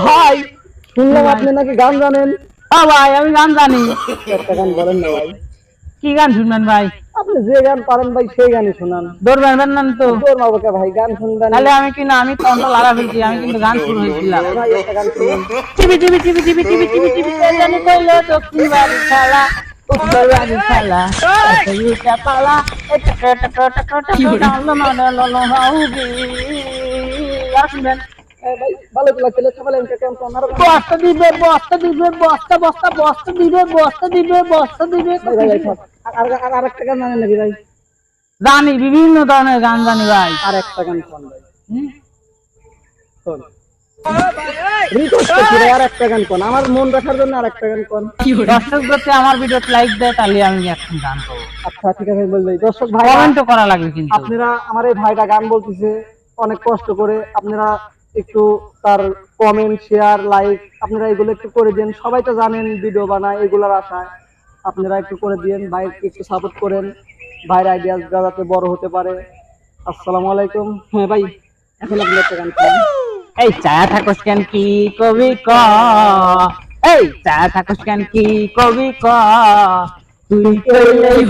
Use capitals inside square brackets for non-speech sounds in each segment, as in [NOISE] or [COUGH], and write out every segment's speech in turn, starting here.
ভাই শুনলাম আপনি নাকি গান জানেন হ্যাঁ ভাই আমি গান জানি একটা গান বলেন না ভাই কি গান শুনবেন ভাই আপনি যে গান পারেন ভাই সেই গানই শোনান দৌড়বেন না তো তোর বাবাকে ভাই গান শুনবেন তাহলে আমি কি না আমি কন্ট্রোল লারা ফেলছি আমি কিন্তু গান শুরু হয়েছিলাম ভাই একটা গান শুনুন TV TV TV TV TV TV TV জানি কইলো দক্ষিণ বাড়ি ইউটা পালা ভালো বস্তা দিবে বস্তা দিবে বস্তা বস্তা বস্তা দিবে বস্তা দিবে বস্তা দিবে। আর গান জানেন নাকি ভাই? জানি বিভিন্ন ধরনের গান জানি ভাই। আর একটা গান ভাই। কোন আমার মন রাখার জন্য আর একটা গান কোন দর্শক আমার ভিডিও লাইক দেয় তাহলে আমি গান করব আচ্ছা ঠিক আছে বলবেন দর্শক ভাই করা লাগবে কিন্তু। আপনারা আমার এই ভাইটা গান বলতেছে অনেক কষ্ট করে। আপনারা একটু তার কমেন্ট শেয়ার লাইক আপনারা এগুলো একটু করে দেন। সবাই তো জানেন ভিডিও বানায়, এগুলোর আশায়। আপনারা একটু করে দিন ভাইকে একটু সাপোর্ট করেন। ভাইয়ের আইডিয়া যাতে বড় হতে পারে। আসসালামু আলাইকুম। হ্যাঁ ভাই, এখন আপনি একটা গান এই চা থাকস কেন কি কবি ক? এই, চায়া থাকস কেন কি কবি ক? তুই কইলেই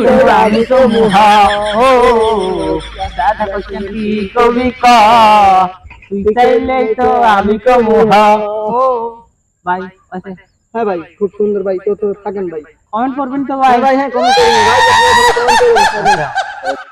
আমি তো মুহা ও চা থাকস কেন কি কবি ক? তুই চাইলেই তো আমি তো মুহা ও ভাই আছে হ্যাঁ ভাই খুব সুন্দর ভাই কেউ তো থাকেন ভাই কমেন্ট করবেন তো ভাই ভাই হ্যাঁ কমেন্ট করুন ভাই আপনি comment করুন [LAUGHS]